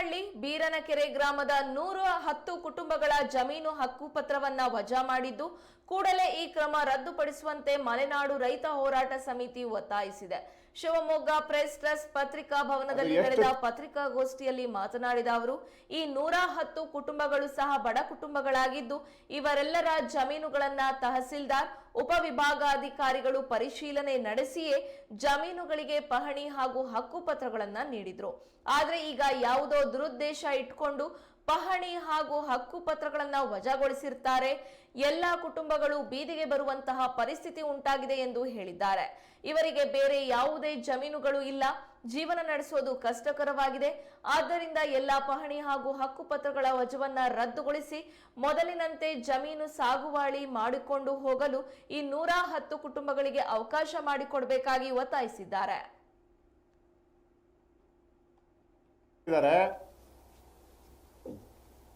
ಕುಂಚೇನಹಳ್ಳಿ ಬೀರನಕೆರೆ ಗ್ರಾಮದ ನೂರ ಹತ್ತು ಕುಟುಂಬಗಳ ಜಮೀನು ಹಕ್ಕುಪತ್ರವನ್ನ ವಜಾ ಮಾಡಿದ್ದು, ಕೂಡಲೇ ಈ ಕ್ರಮ ರದ್ದುಪಡಿಸುವಂತೆ ಮಲೆನಾಡು ರೈತ ಹೋರಾಟ ಸಮಿತಿ ಒತ್ತಾಯಿಸಿದೆ. ಶಿವಮೊಗ್ಗ ಪ್ರೆಸ್ ಟ್ರಸ್ಟ್ ಪತ್ರಿಕಾ ಭವನದಲ್ಲಿ ನಡೆದ ಪತ್ರಿಕಾಗೋಷ್ಠಿಯಲ್ಲಿ ಮಾತನಾಡಿದ ಅವರು ಈ ನೂರ ಹತ್ತು ಕುಟುಂಬಗಳು ಸಹ ಬಡ ಕುಟುಂಬಗಳಾಗಿದ್ದು ಇವರೆಲ್ಲರ ಜಮೀನುಗಳನ್ನ ತಹಸೀಲ್ದಾರ್ ಉಪವಿಭಾಗಾಧಿಕಾರಿಗಳು ಪರಿಶೀಲನೆ ನಡೆಸಿಯೇ ಜಮೀನುಗಳಿಗೆ ಪಹಣಿ ಹಾಗೂ ಹಕ್ಕುಪತ್ರಗಳನ್ನ ನೀಡಿದ್ರು. ಆದ್ರೆ ಈಗ ಯಾವುದೋ ದುರುದ್ದೇಶ ಇಟ್ಕೊಂಡು ಪಹಣಿ ಹಾಗೂ ಹಕ್ಕುಪತ್ರಗಳನ್ನು ವಜಾಗೊಳಿಸಿರ್ತಾರೆ. ಎಲ್ಲಾ ಕುಟುಂಬಗಳು ಬೀದಿಗೆ ಬರುವಂತಹ ಪರಿಸ್ಥಿತಿ ಉಂಟಾಗಿದೆ ಎಂದು ಹೇಳಿದ್ದಾರೆ. ಇವರಿಗೆ ಬೇರೆ ಯಾವುದೇ ಜಮೀನುಗಳು ಇಲ್ಲ. ಜೀವನ ನಡೆಸುವುದು ಕಷ್ಟಕರವಾಗಿದೆ. ಆದ್ದರಿಂದ ಎಲ್ಲಾ ಪಹಣಿ ಹಾಗೂ ಹಕ್ಕುಪತ್ರಗಳ ವಜವನ್ನ ರದ್ದುಗೊಳಿಸಿ ಮೊದಲಿನಂತೆ ಜಮೀನು ಸಾಗುವಾಳಿ ಮಾಡಿಕೊಂಡು ಹೋಗಲು ಈ ನೂರ ಹತ್ತು ಕುಟುಂಬಗಳಿಗೆ ಅವಕಾಶ ಮಾಡಿಕೊಡಬೇಕಾಗಿ ಒತ್ತಾಯಿಸಿದ್ದಾರೆ.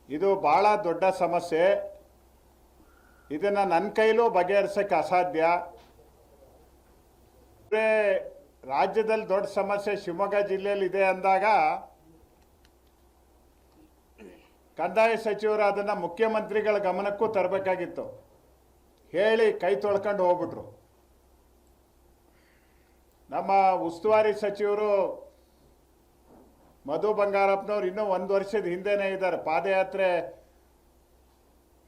ಇದು ಬಹಳ ದೊಡ್ಡ ಸಮಸ್ಯೆ. ಇದನ್ನು ನನ್ನ ಕೈಲೂ ಬಗೆಹರಿಸೋಕ್ಕೆ ಅಸಾಧ್ಯ. ರಾಜ್ಯದಲ್ಲಿ ದೊಡ್ಡ ಸಮಸ್ಯೆ ಶಿವಮೊಗ್ಗ ಜಿಲ್ಲೆಯಲ್ಲಿ ಇದೆ ಅಂದಾಗ ಕಂದಾಯ ಸಚಿವರು ಅದನ್ನು ಮುಖ್ಯಮಂತ್ರಿಗಳ ಗಮನಕ್ಕೂ ತರಬೇಕಾಗಿತ್ತು. ಹೇಳಿ ಕೈ ತೊಳ್ಕೊಂಡು ಹೋಗ್ಬಿಟ್ರು. ನಮ್ಮ ಉಸ್ತುವಾರಿ ಸಚಿವರು ಮಧು ಬಂಗಾರಪ್ಪನವ್ರು ಇನ್ನೂ ಒಂದು ವರ್ಷದ ಹಿಂದೆನೇ ಇದ್ದಾರೆ. ಪಾದಯಾತ್ರೆ,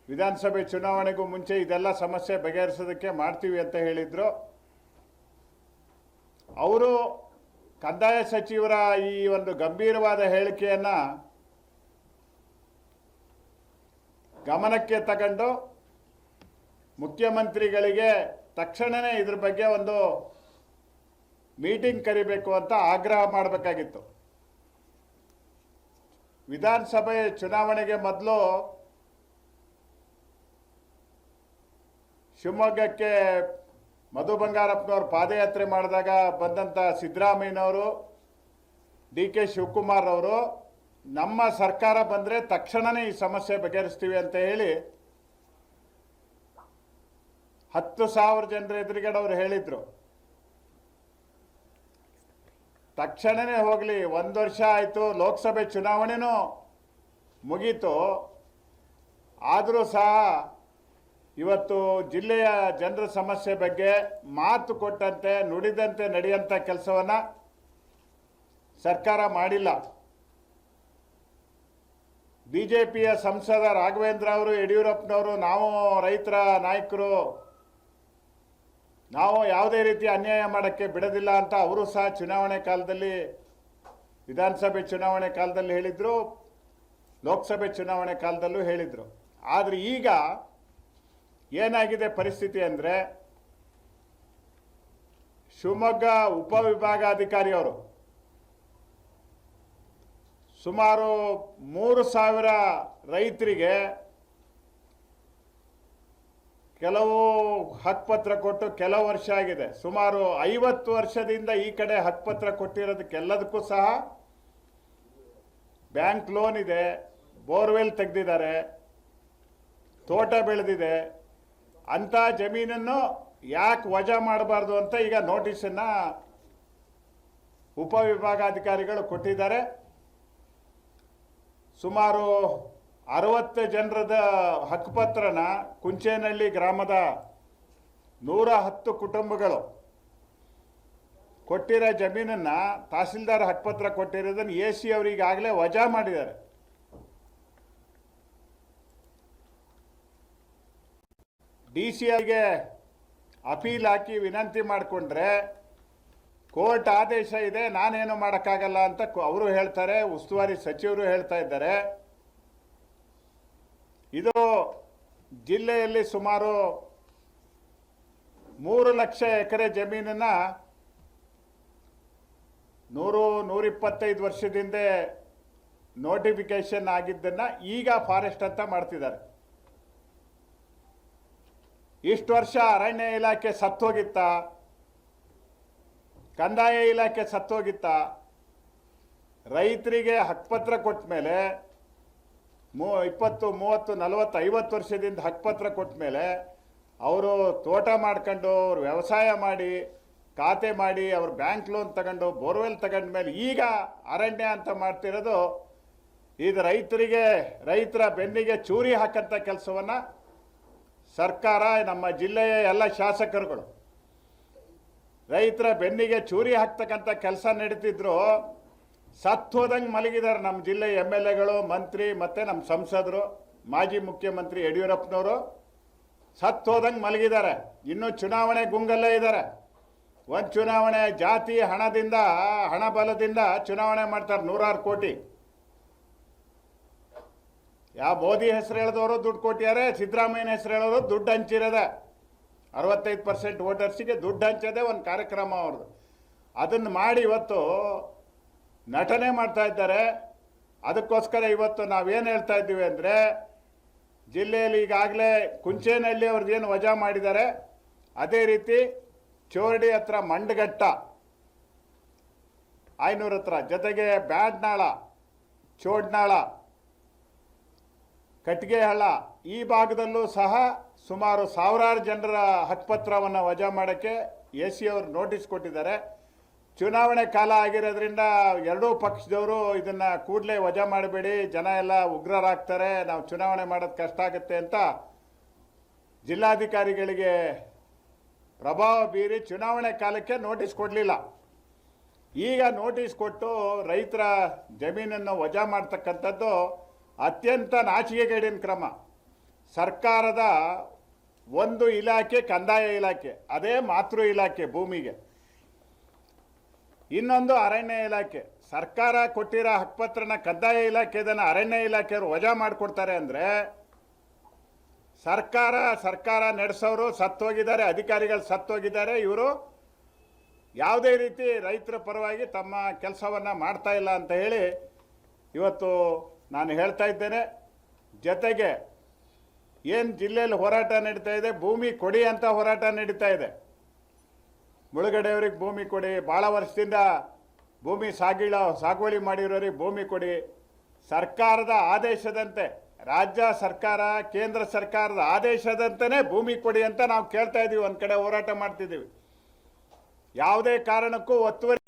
ವಿಧಾನಸಭೆ ಚುನಾವಣೆಗೂ ಮುಂಚೆ ಇದೆಲ್ಲ ಸಮಸ್ಯೆ ಬಗೆಹರಿಸೋದಕ್ಕೆ ಮಾಡ್ತೀವಿ ಅಂತ ಹೇಳಿದರು. ಅವರು ಕಂದಾಯ ಸಚಿವರ ಈ ಒಂದು ಗಂಭೀರವಾದ ಹೇಳಿಕೆಯನ್ನು ಗಮನಕ್ಕೆ ತಗೊಂಡು ಮುಖ್ಯಮಂತ್ರಿಗಳಿಗೆ ತಕ್ಷಣವೇ ಇದ್ರ ಬಗ್ಗೆ ಒಂದು ಮೀಟಿಂಗ್ ಕರಿಬೇಕು ಅಂತ ಆಗ್ರಹ ಮಾಡಬೇಕಾಗಿತ್ತು. ವಿಧಾನಸಭೆ ಚುನಾವಣೆಗೆ ಮೊದಲು ಶಿವಮೊಗ್ಗಕ್ಕೆ ಮಧು ಬಂಗಾರಪ್ಪನವ್ರು ಪಾದಯಾತ್ರೆ ಮಾಡಿದಾಗ ಬಂದಂಥ ಸಿದ್ದರಾಮಯ್ಯನವರು, ಡಿ ಕೆ ಶಿವಕುಮಾರ್ ಅವರು, ನಮ್ಮ ಸರ್ಕಾರ ಬಂದರೆ ತಕ್ಷಣವೇ ಈ ಸಮಸ್ಯೆ ಬಗೆಹರಿಸ್ತೀವಿ ಅಂತ ಹೇಳಿ ಹತ್ತು ಸಾವಿರ ಜನರ ಎದುರುಗಡೆ ಅವರು ಹೇಳಿದ್ರು. ತಕ್ಷಣವೇ ಹೋಗಲಿ, ಒಂದು ವರ್ಷ ಆಯಿತು, ಲೋಕಸಭೆ ಚುನಾವಣೆನೂ ಮುಗೀತು. ಆದರೂ ಸಹ ಇವತ್ತು ಜಿಲ್ಲೆಯ ಜನರ ಸಮಸ್ಯೆ ಬಗ್ಗೆ ಮಾತು ಕೊಟ್ಟಂತೆ, ನುಡಿದಂತೆ ನಡೆಯುವಂಥ ಕೆಲಸವನ್ನು ಸರ್ಕಾರ ಮಾಡಿಲ್ಲ. ಬಿ ಜೆ ಪಿಯ ಸಂಸದ ರಾಘವೇಂದ್ರ ಅವರು, ಯಡಿಯೂರಪ್ಪನವರು, ನಾವು ರೈತರ ನಾಯಕರು ನಾವು ಯಾವುದೇ ರೀತಿ ಅನ್ಯಾಯ ಮಾಡೋಕ್ಕೆ ಬಿಡೋದಿಲ್ಲ ಅಂತ ಅವರು ಸಹ ಚುನಾವಣೆ ಕಾಲದಲ್ಲಿ, ವಿಧಾನಸಭೆ ಚುನಾವಣೆ ಕಾಲದಲ್ಲಿ ಹೇಳಿದರು, ಲೋಕಸಭೆ ಚುನಾವಣೆ ಕಾಲದಲ್ಲೂ ಹೇಳಿದರು. ಆದರೆ ಈಗ ಏನಾಗಿದೆ ಪರಿಸ್ಥಿತಿ ಅಂದರೆ, ಶಿವಮೊಗ್ಗ ಉಪವಿಭಾಗಾಧಿಕಾರಿಯವರು ಸುಮಾರು ಮೂರು ಸಾವಿರ ರೈತರಿಗೆ ಕೆಲವು ಹತ್ಪತ್ರ ಕೊಟ್ಟು ಕೆಲವು ವರ್ಷ ಆಗಿದೆ. ಸುಮಾರು ಐವತ್ತು ವರ್ಷದಿಂದ ಈ ಕಡೆ ಹತ್ಪತ್ರ ಕೊಟ್ಟಿರೋದಕ್ಕೆಲ್ಲದಕ್ಕೂ ಸಹ ಬ್ಯಾಂಕ್ ಲೋನ್ ಇದೆ, ಬೋರ್ವೆಲ್ ತೆಗೆದಿದ್ದಾರೆ, ತೋಟ ಬೆಳೆದಿದೆ. ಅಂಥ ಜಮೀನನ್ನು ಯಾಕೆ ವಜಾ ಮಾಡಬಾರ್ದು ಅಂತ ಈಗ ನೋಟಿಸನ್ನು ಉಪವಿಭಾಗಾಧಿಕಾರಿಗಳು ಕೊಟ್ಟಿದ್ದಾರೆ. ಸುಮಾರು ಅರವತ್ತು ಜನರದ ಹಕ್ಕುಪತ್ರನ ಕುಂಚೇನಹಳ್ಳಿ ಗ್ರಾಮದ ನೂರ ಹತ್ತು ಕುಟುಂಬಗಳು ಕೊಟ್ಟಿರೋ ಜಮೀನನ್ನು ತಹಸೀಲ್ದಾರ್ ಹಕ್ಕುಪತ್ರ ಕೊಟ್ಟಿರೋದನ್ನು ಎ ಸಿ ಅವರಿಗಾಗಲೇ ವಜಾ ಮಾಡಿದ್ದಾರೆ. ಡಿ ಸಿ ಅವರಿಗೆ ಅಪೀಲ್ ಹಾಕಿ ವಿನಂತಿ ಮಾಡಿಕೊಂಡ್ರೆ ಕೋರ್ಟ್ ಆದೇಶ ಇದೆ, ನಾನೇನು ಮಾಡೋಕ್ಕಾಗಲ್ಲ ಅಂತ ಅವರು ಹೇಳ್ತಾರೆ, ಉಸ್ತುವಾರಿ ಸಚಿವರು ಹೇಳ್ತಾ ಇದ್ದಾರೆ. ಇದು ಜಿಲ್ಲೆಯಲ್ಲಿ ಸುಮಾರು ಮೂರು ಲಕ್ಷ ಎಕರೆ ಜಮೀನನ್ನ ನೂರು ನೂರಿಪ್ಪತ್ತೈದು ವರ್ಷದಿಂದ ನೋಟಿಫಿಕೇಶನ್ ಆಗಿದ್ದನ್ನ ಈಗ ಫಾರೆಸ್ಟ್ ಅಂತ ಮಾಡ್ತಿದ್ದಾರೆ. ಇಷ್ಟು ವರ್ಷ ಅರಣ್ಯ ಇಲಾಖೆ ಸತ್ತೋಗಿತ್ತ? ಕಂದಾಯ ಇಲಾಖೆ ಸತ್ತೋಗಿತ್ತ? ರೈತರಿಗೆ ಹಕ್ಕುಪತ್ರ ಕೊಟ್ಟ ಮೇಲೆ ಮೂ ಇಪ್ಪತ್ತು, ಮೂವತ್ತು, ನಲವತ್ತು, ಐವತ್ತು ವರ್ಷದಿಂದ ಹಕ್ಕುಪತ್ರ ಕೊಟ್ಟ ಮೇಲೆ ಅವರು ತೋಟ ಮಾಡ್ಕೊಂಡು ಅವ್ರು ವ್ಯವಸಾಯ ಮಾಡಿ, ಖಾತೆ ಮಾಡಿ ಅವ್ರು ಬ್ಯಾಂಕ್ ಲೋನ್ ತಗೊಂಡು ಬೋರ್ವೆಲ್ ತಗೊಂಡ ಮೇಲೆ ಈಗ ಅರಣ್ಯ ಅಂತ ಮಾಡ್ತಿರೋದು ಇದು ರೈತರಿಗೆ, ರೈತರ ಬೆನ್ನಿಗೆ ಚೂರಿ ಹಾಕಂಥ ಕೆಲಸವನ್ನು ಸರ್ಕಾರ, ನಮ್ಮ ಜಿಲ್ಲೆಯ ಎಲ್ಲ ಶಾಸಕರುಗಳು ರೈತರ ಬೆನ್ನಿಗೆ ಚೂರಿ ಹಾಕ್ತಕ್ಕಂಥ ಕೆಲಸ ನಡೀತಿದ್ರು. ಸತ್ತು ಹೋದಂಗೆ ಮಲಗಿದ್ದಾರೆ ನಮ್ಮ ಜಿಲ್ಲೆ ಎಂ ಎಲ್ ಎಗಳು, ಮಂತ್ರಿ ಮತ್ತು ನಮ್ಮ ಸಂಸದರು, ಮಾಜಿ ಮುಖ್ಯಮಂತ್ರಿ ಯಡಿಯೂರಪ್ಪನವರು. ಸತ್ತು ಹೋದಂಗೆ ಮಲಗಿದ್ದಾರೆ ಇನ್ನೂ ಚುನಾವಣೆ ಗುಂಗಲ್ಲೇ ಇದ್ದಾರೆ ಒಂದು ಚುನಾವಣೆ ಜಾತಿ ಹಣದಿಂದ, ಹಣ ಬಲದಿಂದ ಚುನಾವಣೆ ಮಾಡ್ತಾರೆ ನೂರಾರು ಕೋಟಿ. ಯಾವ ಮೋದಿ ಹೆಸರು ಹೇಳಿದವರು ದುಡ್ಡು ಕೊಟ್ಟಿದ್ದಾರೆ, ಸಿದ್ದರಾಮಯ್ಯನ ಹೆಸರು ಹೇಳೋರು ದುಡ್ಡು ಹಂಚಿರೋದೆ. ಅರವತ್ತೈದು ಪರ್ಸೆಂಟ್ ವೋಟರ್ಸಿಗೆ ದುಡ್ಡು ಹಂಚೋದೇ ಒಂದು ಕಾರ್ಯಕ್ರಮ ಅವ್ರದ್ದು ಅದನ್ನು ಮಾಡಿ ಇವತ್ತು ನಟನೆ ಮಾಡ್ತಾ ಇದ್ದಾರೆ. ಅದಕ್ಕೋಸ್ಕರ ಇವತ್ತು ನಾವೇನು ಹೇಳ್ತಾ ಇದ್ದೀವಿ ಅಂದರೆ, ಜಿಲ್ಲೆಯಲ್ಲಿ ಈಗಾಗಲೇ ಕುಂಚೇನಹಳ್ಳಿ ಏನು ವಜಾ ಮಾಡಿದ್ದಾರೆ. ಅದೇ ರೀತಿ ಚೋರಡಿ ಹತ್ರ ಮಂಡಗಟ್ಟ ಆಯ್ನೂರ ಹತ್ರ ಜೊತೆಗೆ ಬ್ಯಾಡ್ನಾಳ, ಚೋಡ್ನಾಳ ಕಟ್ಟಿಗೆಹಳ್ಳ ಈ ಭಾಗದಲ್ಲೂ ಸಹ ಸುಮಾರು ಸಾವಿರಾರು ಜನರ ಹಕ್ಕುಪತ್ರವನ್ನು ವಜಾ ಮಾಡೋಕ್ಕೆ ಎ ಸಿ ಅವರು ನೋಟಿಸ್ ಕೊಟ್ಟಿದ್ದಾರೆ. ಚುನಾವಣೆ ಕಾಲ ಆಗಿರೋದ್ರಿಂದ ಎರಡೂ ಪಕ್ಷದವರು ಇದನ್ನು ಕೂಡಲೇ ವಜಾ ಮಾಡಬೇಡಿ, ಜನ ಎಲ್ಲ ಉಗ್ರರಾಗ್ತಾರೆ, ನಾವು ಚುನಾವಣೆ ಮಾಡೋದು ಕಷ್ಟ ಆಗುತ್ತೆ ಅಂತ ಜಿಲ್ಲಾಧಿಕಾರಿಗಳಿಗೆ ಪ್ರಭಾವ ಬೀರಿ ಚುನಾವಣೆ ಕಾಲಕ್ಕೆ ನೋಟಿಸ್ ಕೊಡಲಿಲ್ಲ. ಈಗ ನೋಟಿಸ್ ಕೊಟ್ಟು ರೈತರ ಜಮೀನನ್ನು ವಜಾ ಮಾಡ್ತಕ್ಕಂಥದ್ದು ಅತ್ಯಂತ ನಾಚಿಕೆಗೇಡಿನ ಕ್ರಮ. ಸರ್ಕಾರದ ಒಂದು ಇಲಾಖೆ ಕಂದಾಯ ಇಲಾಖೆ, ಅದೇ ಮಾತೃ ಇಲಾಖೆ ಭೂಮಿಗೆ. ಇನ್ನೊಂದು ಅರಣ್ಯ ಇಲಾಖೆ. ಸರ್ಕಾರ ಕೊಟ್ಟಿರೋ ಹಕ್ಕುಪತ್ರನ ಇಲಾಖೆ ಇದನ್ನು ಅರಣ್ಯ ಇಲಾಖೆಯವರು ವಜಾ ಮಾಡಿಕೊಡ್ತಾರೆ ಅಂದರೆ ಸರ್ಕಾರ ಸರ್ಕಾರ ನಡೆಸೋರು ಸತ್ತೋಗಿದ್ದಾರೆ, ಅಧಿಕಾರಿಗಳು ಸತ್ತೋಗಿದ್ದಾರೆ, ಇವರು ಯಾವುದೇ ರೀತಿ ರೈತರ ಪರವಾಗಿ ತಮ್ಮ ಕೆಲಸವನ್ನು ಮಾಡ್ತಾ ಇಲ್ಲ ಅಂತ ಹೇಳಿ ಇವತ್ತು ನಾನು ಹೇಳ್ತಾ ಇದ್ದೇನೆ. ಜೊತೆಗೆ ಏನು ಜಿಲ್ಲೆಯಲ್ಲಿ ಹೋರಾಟ ನಡೀತಾ ಇದೆ, ಭೂಮಿ ಕೊಡಿ ಅಂತ ಹೋರಾಟ ನಡೀತಾ ಇದೆ. ಮುಳುಗಡೆಯವ್ರಿಗೆ ಭೂಮಿ ಕೊಡಿ. ಭಾಳ ವರ್ಷದಿಂದ ಭೂಮಿ ಸಾಗಿಳ, ಸಾಗುವಳಿ ಮಾಡಿರೋರಿಗೆ ಭೂಮಿ ಕೊಡಿ. ಸರ್ಕಾರದ ಆದೇಶದಂತೆ, ರಾಜ್ಯ ಸರ್ಕಾರ, ಕೇಂದ್ರ ಸರ್ಕಾರದ ಆದೇಶದಂತೆಯೇ ಭೂಮಿ ಕೊಡಿ ಅಂತ ನಾವು ಕೇಳ್ತಾ ಇದ್ದೀವಿ ಒಂದು ಕಡೆ ಹೋರಾಟ ಮಾಡ್ತಿದ್ದೀವಿ. ಯಾವುದೇ ಕಾರಣಕ್ಕೂ ಒತ್ತುವರಿ